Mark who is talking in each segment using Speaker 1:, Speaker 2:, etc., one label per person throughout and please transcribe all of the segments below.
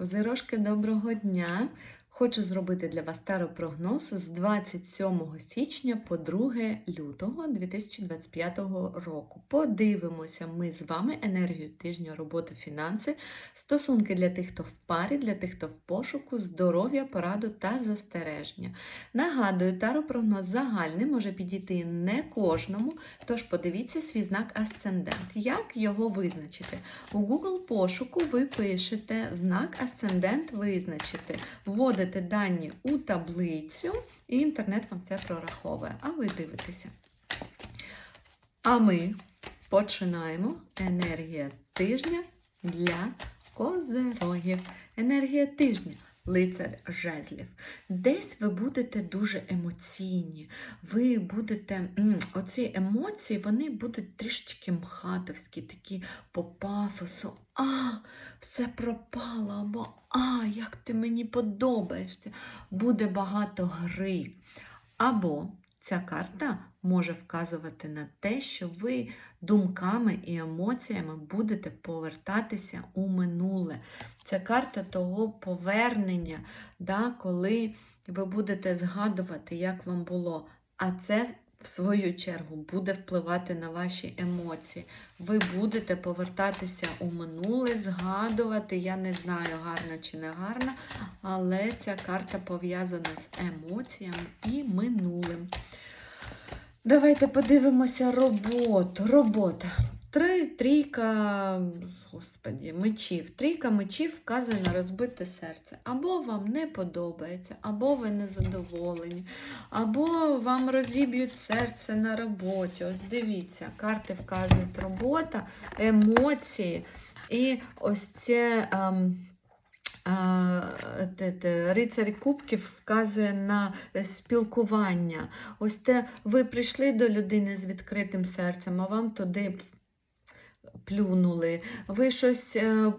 Speaker 1: Козирожки, доброго дня! Хочу зробити для вас таропрогноз з 27 січня по 2 лютого 2025 року. Подивимося ми з вами енергію тижня роботи, фінанси, стосунки для тих, хто в парі, для тих, хто в пошуку, здоров'я, пораду та застереження. Нагадую, таропрогноз загальний може підійти не кожному, тож подивіться свій знак асцендент. Як його визначити? У Google пошуку ви пишете знак асцендент визначити, вводите дані у таблицю, і інтернет вам все прораховує. А ви дивитеся. А ми починаємо енергія тижня для козерогів. Енергія тижня. Лицар жезлів. Десь ви будете дуже емоційні. Ви будете, оці емоції, вони будуть трішечки мхатовські, такі по пафосу. А, все пропало, або а, як ти мені подобаєшся. Буде багато гри. Або ця карта може вказувати на те, що ви думками і емоціями будете повертатися у минуле. Це карта того повернення, да, коли ви будете згадувати, як вам було. А це, в свою чергу, буде впливати на ваші емоції. Ви будете повертатися у минуле, згадувати. Я не знаю, гарна чи не гарна, але ця карта пов'язана з емоціями і минулим. Давайте подивимося роботу. Робота. Три, трійка, господі, мечів. Трійка мечів вказує на розбите серце. Або вам не подобається, або ви незадоволені, або вам розіб'ють серце на роботі. Ось дивіться, карти вказують робота, емоції. І ось це. Ем, Рицарь Кубків вказує на е, спілкування. Ось те, ви прийшли до людини з відкритим серцем, а вам туди плюнули. Ви щось е, е,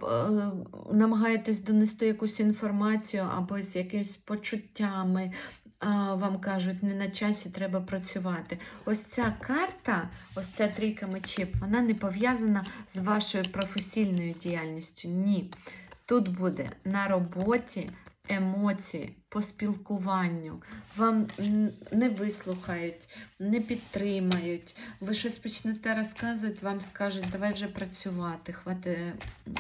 Speaker 1: намагаєтесь донести якусь інформацію або з якимись почуттями. Вам кажуть, не на часі треба працювати. Ось ця карта, ось ця трійка мечів, вона не пов'язана з вашою професійною діяльністю. Ні. Тут буде на роботі емоції, по спілкуванню. Вам не вислухають, не підтримають. Ви щось почнете розказувати, вам скажуть, давай вже працювати, хватить м,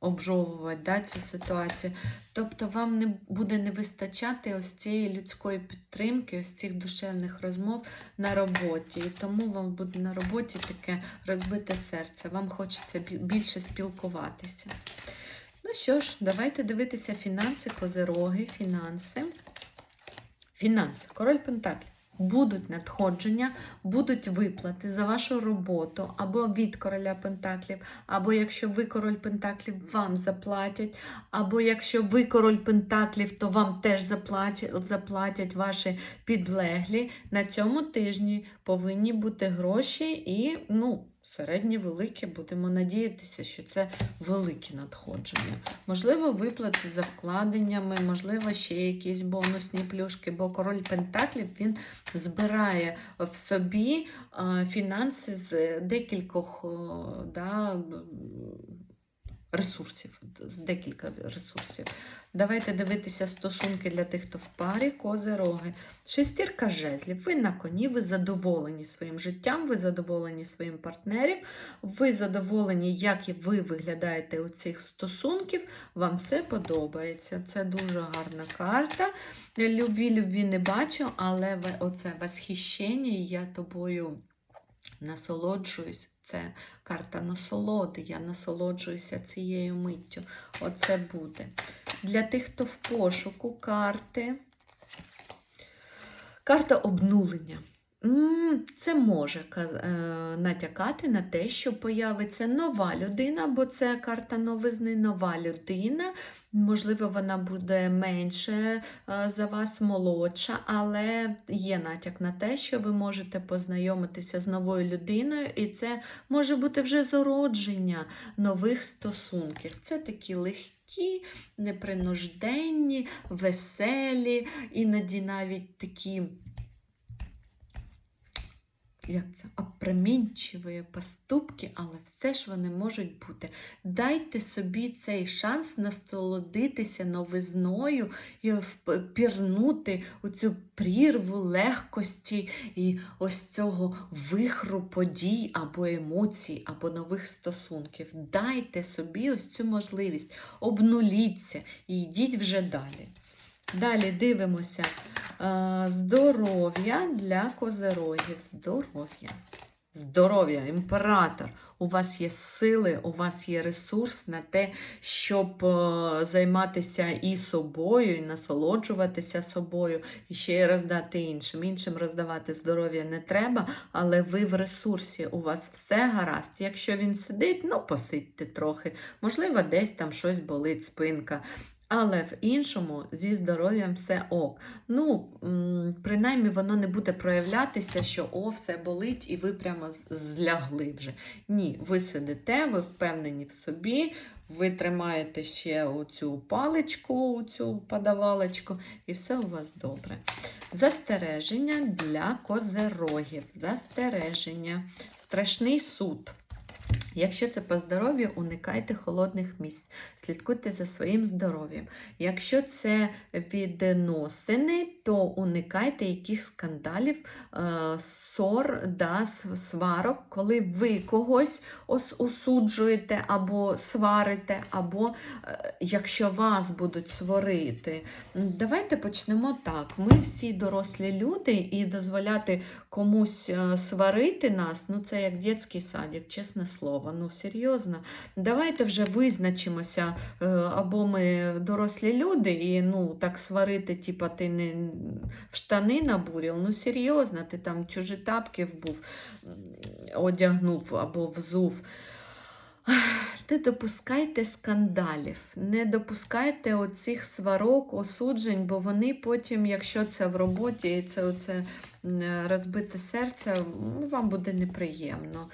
Speaker 1: обжовувати да, цю ситуацію. Тобто вам не буде не вистачати ось цієї людської підтримки, ось цих душевних розмов на роботі. І тому вам буде на роботі таке розбите серце. Вам хочеться більше спілкуватися. Ну що ж, давайте дивитися фінанси, козероги, фінанси. Фінанси, король Пентаклів. Будуть надходження, будуть виплати за вашу роботу або від короля Пентаклів, або якщо ви король Пентаклів, вам заплатять, або якщо ви король Пентаклів, то вам теж заплатять, заплатять ваші підлеглі. На цьому тижні повинні бути гроші і, ну, середні великі, будемо надіятися, що це великі надходження. Можливо, виплати за вкладеннями, можливо, ще якісь бонусні плюшки, бо король Пентаклів він збирає в собі фінанси з декількох да, ресурсів, з декілька ресурсів. Давайте дивитися стосунки для тих, хто в парі, козироги. Шестірка жезлів. Ви на коні, ви задоволені своїм життям, ви задоволені своїм партнером, ви задоволені, як ви виглядаєте у цих стосунків, вам все подобається. Це дуже гарна карта. Любві, любві не бачу, але оце восхищення, я тобою насолоджуюсь. Це карта насолоди. Я насолоджуюся цією миттю. Оце буде. Для тих, хто в пошуку карти. Карта обнулення. Це може е, натякати на те, що появиться нова людина, бо це карта новизни, нова людина. Можливо, вона буде менше е, за вас молодша, але є натяк на те, що ви можете познайомитися з новою людиною, і це може бути вже зародження нових стосунків. Це такі легкі, непринужденні, веселі, іноді навіть такі як це, опроменчиві поступки, але все ж вони можуть бути. Дайте собі цей шанс насолодитися новизною і вп- пірнути у цю прірву легкості і ось цього вихру подій або емоцій, або нових стосунків. Дайте собі ось цю можливість, обнуліться і йдіть вже далі. Далі дивимося Е, здоров'я для козерогів. Здоров'я. Здоров'я, імператор. У вас є сили, у вас є ресурс на те, щоб е, займатися і собою, і насолоджуватися собою, і ще й роздати іншим. Іншим роздавати здоров'я не треба, але ви в ресурсі, у вас все гаразд. Якщо він сидить, ну посидьте трохи. Можливо, десь там щось болить спинка. Але в іншому зі здоров'ям все ок. Ну, принаймні, воно не буде проявлятися, що о, все болить, і ви прямо злягли вже. Ні, ви сидите, ви впевнені в собі, ви тримаєте ще оцю паличку, цю подавалочку, і все у вас добре. Застереження для козерогів. Застереження. Страшний суд. Якщо це по здоров'ю, уникайте холодних місць, слідкуйте за своїм здоров'ям. Якщо це відносини, то уникайте якихось скандалів, е, ссор, да, сварок, коли ви когось осуджуєте або сварите, або е, якщо вас будуть сварити. Давайте почнемо так. Ми всі дорослі люди, і дозволяти комусь е, сварити нас, ну це як дитячий садик, чесне слово. Ну серйозно. Давайте вже визначимося, е, або ми дорослі люди, і ну так сварити, типа ти не в штани набурив. Ну серйозно, ти там чужі тапки вбув, одягнув або взув. Не допускайте скандалів, не допускайте оцих сварок, осуджень, бо вони потім, якщо це в роботі і це оце розбите серце, вам буде неприємно.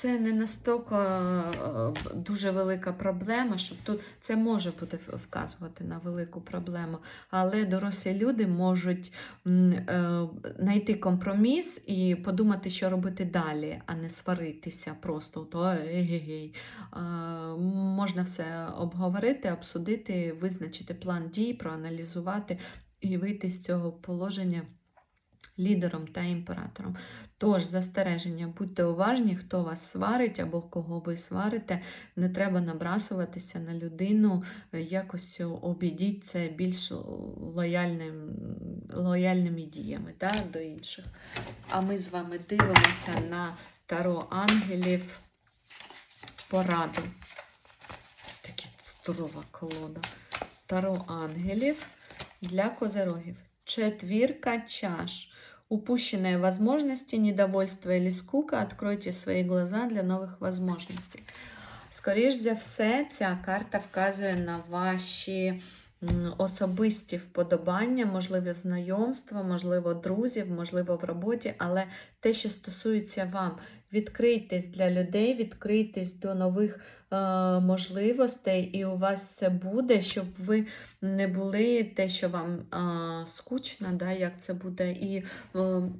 Speaker 1: Це не настільки е, дуже велика проблема, щоб тут це може бути вказувати на велику проблему, але дорослі люди можуть е, знайти компроміс і подумати, що робити далі, а не сваритися просто. То ей-гей-гей. Е, Можна все обговорити, обсудити, визначити план дій, проаналізувати і вийти з цього положення лідером та імператором. Тож, застереження, будьте уважні, хто вас сварить або кого ви сварите, не треба набрасуватися на людину, е, якось обійдіть це більш лояльним, лояльними діями да, до інших. А ми з вами дивимося на таро ангелів пораду. Такі здорова колода. Таро ангелів для козерогів. Четвірка чаш. Упущенные возможности, недовольство или скука, откройте свої глаза для нових возможностей. Скоріш за все, ця карта вказує на ваші особисті вподобання, можливо, знайомства, можливо, друзів, можливо, в роботі, але те, що стосується вам, відкрийтесь для людей, відкрийтесь до нових е, можливостей, і у вас це буде, щоб ви не були те, що вам е, скучно, да, як це буде, і, е,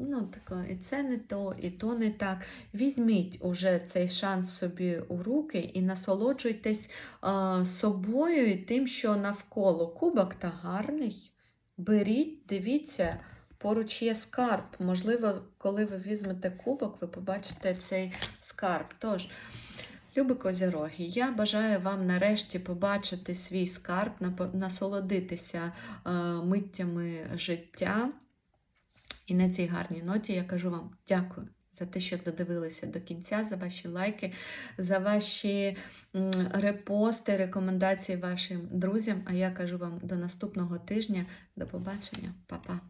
Speaker 1: ну, тако, і це не то, і то не так. Візьміть уже цей шанс собі у руки і насолоджуйтесь е, собою і тим, що навколо кубок та гарний. Беріть, дивіться. Поруч є скарб. Можливо, коли ви візьмете кубок, ви побачите цей скарб. Тож, любі козіроги, я бажаю вам нарешті побачити свій скарб, насолодитися е, миттями життя. І на цій гарній ноті я кажу вам дякую. За те, що додивилися до кінця, за ваші лайки, за ваші репости, рекомендації вашим друзям. А я кажу вам до наступного тижня. До побачення, Па-па.